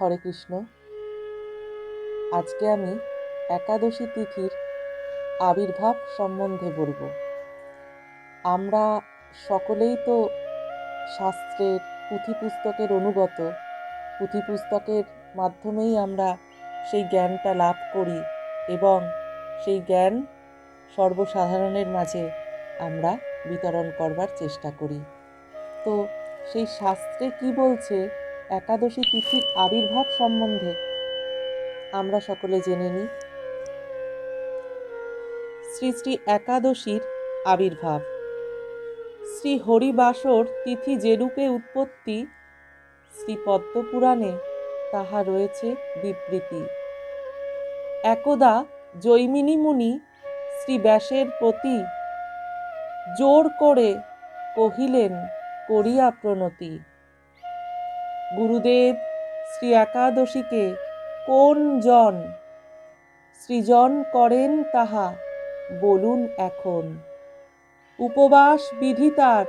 হরে কৃষ্ণ। আজকে আমি একাদশী তিথির আবির্ভাব সম্বন্ধে বলব। আমরা সকলেই তো শাস্ত্রের পুঁথি পুস্তকের অনুগত। পুঁথি পুস্তকের মাধ্যমেই আমরা সেই জ্ঞানটা লাভ করি এবং সেই জ্ঞান সর্বসাধারণের মাঝে আমরা বিতরণ করবার চেষ্টা করি। তো সেই শাস্ত্রে কি বলছে? একাদশী তিথির আবির্ভাব সম্বন্ধে আমরা সকলে জেনে নিই। শ্রী শ্রী একাদশীর আবির্ভাব। শ্রী হরিবাসর তিথি যেরূপে উৎপত্তি, শ্রী পদ্মপুরাণে তাহা রয়েছে বিবৃতি। একদা জৈমিনী মুনি শ্রী ব্যাসের প্রতি জোর করে কহিলেন, করিয়া প্রণতি। গুরুদেব শ্রী একাদশীকে কোন জন সৃজন করেন তাহা বলুন এখন। উপবাস বিধি তার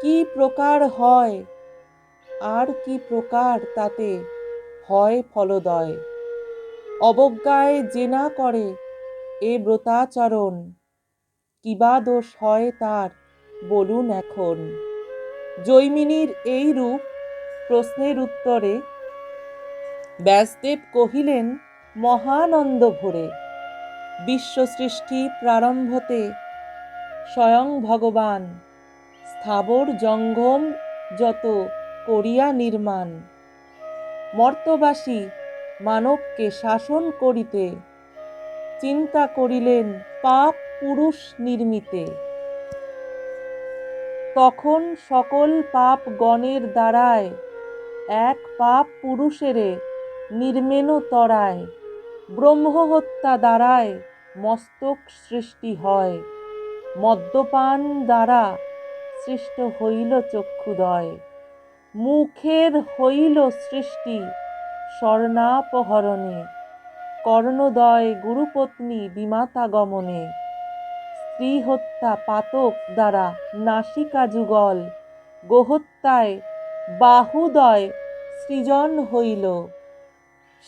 কি প্রকার হয়? আর কি প্রকার তাতে হয় ফলদয়? অবজ্ঞায় যে না করে এ ব্রতাচরণ কিবা দোষ হয় তার বলুন এখন। জৈমিনীর এই রূপ প্রশ্নের উত্তরে ব্যাসদেব কহিলেন মহানন্দ ভরে বিশ্ব সৃষ্টি প্রারম্ভতে স্বয়ং ভগবান, স্থাবর জঙ্গম যত করিয়া নির্মাণ। মর্তবাসী মানবকে শাসন করিতে চিন্তা করিলেন পাপ পুরুষ নির্মিতে। তখন সকল পাপ গণের দ্বারায় এক পাপ পুরুষেরে নির্মেন তরায়, ব্রহ্মহত্যা দ্বারায় মস্তক সৃষ্টি হয়, মদ্যপান দ্বারা সৃষ্ট হইল চক্ষুদয়, মুখের হইল সৃষ্টি স্বর্ণাপহরণে, কর্ণদয় গুরুপত্নী বিমাতা গমনে স্ত্রী হত্যা পাতক দ্বারা নাসিকা যুগল গোহত্যায় বাহুদয় সৃজন হইল।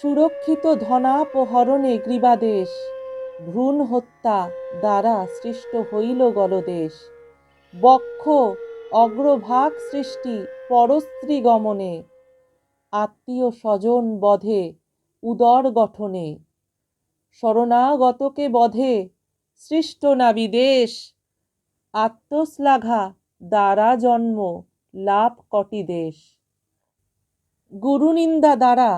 সুরক্ষিত ধনাপহরণে গ্রীবাদেশ, ভ্রূণ হত্যা দ্বারা সৃষ্ট হইল গলদেশ। বক্ষ, অগ্রভাগ সৃষ্টি পরস্ত্রী গমনে, আত্মীয় স্বজন বধে, উদর গঠনে। শরণাগতকে বধে, সৃষ্ট না বিদেশ। আত্মশ্লাঘা দ্বারা জন্ম, লাভ কটি দেশ। গুরুনিন্দা দ্বারা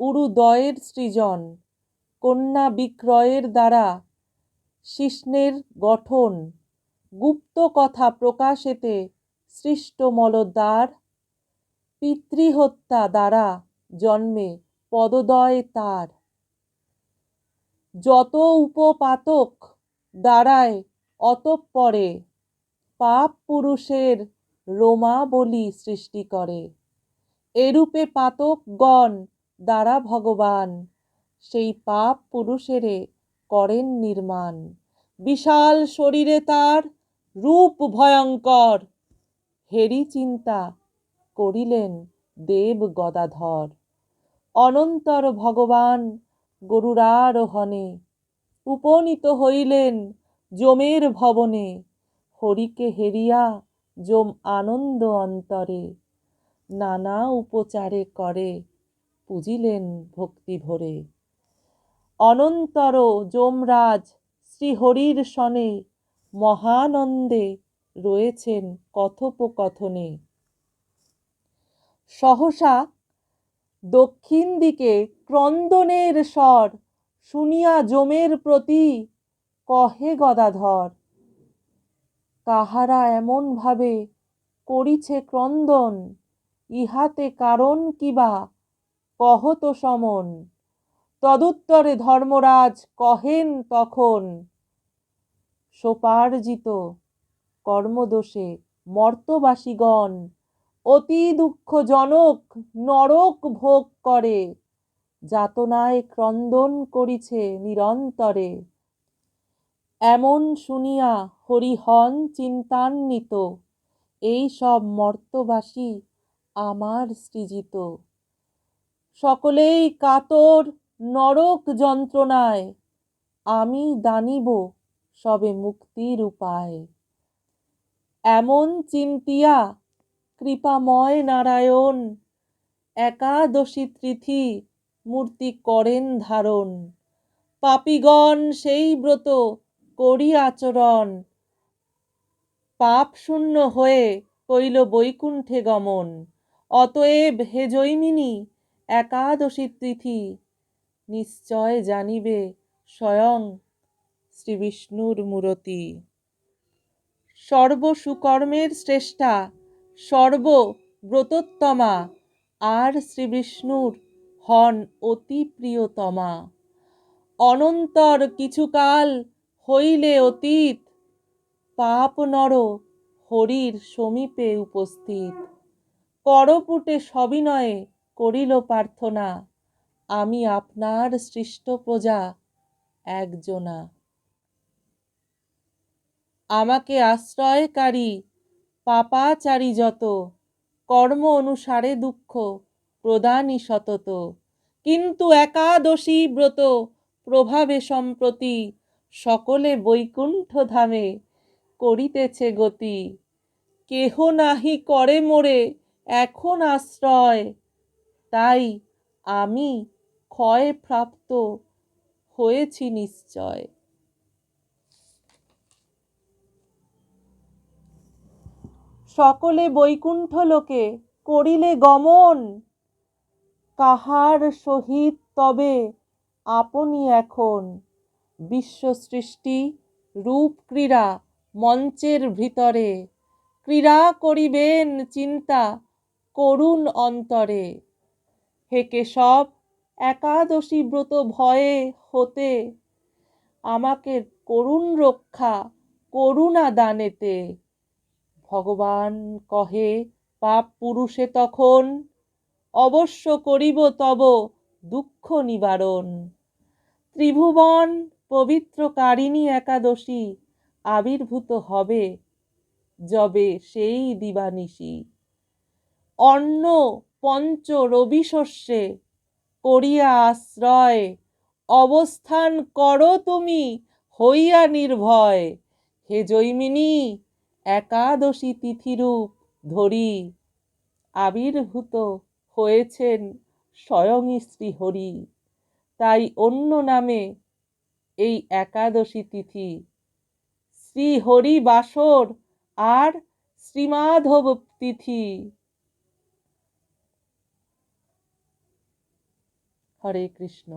উরুদয়ের সৃজন কন্যা বিক্রয়ের দ্বারা শিষ্ণের গঠন গুপ্ত কথা প্রকাশেতে সৃষ্ট মলদ্বার পিতৃহত্যা দ্বারা জন্মে পদদয় তার। যত উপপাতক দ্বারায় অতঃপরে পাপ পুরুষের রোমাবলী সৃষ্টি করে। এরূপে পাতকগণ দ্বারা ভগবান। সেই পাপ পুরুষেরে করেন নির্মাণ। বিশাল শরীরে তার রূপ ভয়ঙ্কর। হেরি চিন্তা করিলেন দেব গদাধর। অনন্তর ভগবান গরুরারোহণে উপনীত হইলেন যমের ভবনে। হরিকে হেরিয়া যম আনন্দ অন্তরে। নানা উপচারে করে, পুজিলেন ভক্তি ভরে। অনন্তর যমরাজ শ্রীহরির সনে মহানন্দে রয়েছেন কথোপকথনে। সহসা দক্ষিণ দিকে ক্রন্দনের স্বর শুনিয়া জমের প্রতি কহে গদাধর, কাহারা এমনভাবে করিছে ক্রন্দন ইহাতে কারণ কিবা কহত সমন। তদুত্তরে ধর্মরাজ কহেন তখন। সোপার্জিত কর্মদোষে মর্তবাসীগণ অতি দুঃখজনক নরক ভোগ করে। যাতনায় ক্রন্দন করিছে নিরন্তরে। এমন শুনিয়া হরিহন চিন্তান্বিত, এই সব মর্তবাসী আমার সৃজিত। সকলেই কাতর নরক যন্ত্রণায়, আমি দানিব সবে মুক্তির উপায়। এমন চিন্তিয়া কৃপাময় নারায়ণ, একাদশী তিথি মূর্তি করেন ধারণ। পাপিগণ সেই ব্রত করি আচরণ, পাপ শূন্য হয়ে কইল বৈকুণ্ঠে গমন। অতএব হে জৈমিনী, একাদশী তিথি, নিশ্চয় জানিবে স্বয়ং শ্রী বিষ্ণুর মূরতি। সর্ব সুকর্মের শ্রেষ্ঠা সর্ব ব্রতোত্তমা আর শ্রী বিষ্ণুর হন অতি প্রিয়তমা। অনন্তর কিছুকাল হইলে অতীত পাপ নর হরির সমীপে উপস্থিত। করপুটে সবিনয়ে করিল প্রার্থনা, আমি আপনার সৃষ্ট প্রজা একজনা। আমাকে আশ্রয়কারী পাপাচারী যত, কর্ম অনুসারে দুঃখ প্রদানই সতত। কিন্তু একাদশী ব্রত প্রভাবে সম্প্রতি সকলে বৈকুণ্ঠ ধামে করিতেছে গতি। কেহ নাহি করে মোরে এখন আশ্রয়। তাই আমি ক্ষয় প্রাপ্ত হয়েছি নিশ্চয়। সকলে বৈকুণ্ঠ লোকে করিলে গমন। কাহার সহিত তবে আপনি এখন। বিশ্ব সৃষ্টি, রূপ ক্রীড়া, মঞ্চের ভিতরে। ক্রীড়া করিবেন চিন্তা করুণ অন্তরে। হে কেশব একাদশী ব্রত ভয়ে হতে, আমাকে করুণ রক্ষা, করুণা দানেতে। ভগবান কহে, পাপ পুরুষে তখন অবশ্য করিব তব দুঃখ নিবারণ। ত্রিভুবন পবিত্র কারিণী একাদশী আবির্ভূত হবে যবে সেই দিবানিশি। অন্ন পঞ্চ রবি শস্যে করিয়া আশ্রয়। অবস্থান করো তুমি হইয়া নির্ভয়। হে জৈমিনী, একাদশী তিথিরূপ ধরি। আবির্ভূত হয়েছেন স্বয়ংই শ্রীহরি তাই অন্য নামে এই একাদশী তিথি। শ্রীহরি বাসর আর শ্রীমাধব তিথি। হরে কৃষ্ণ।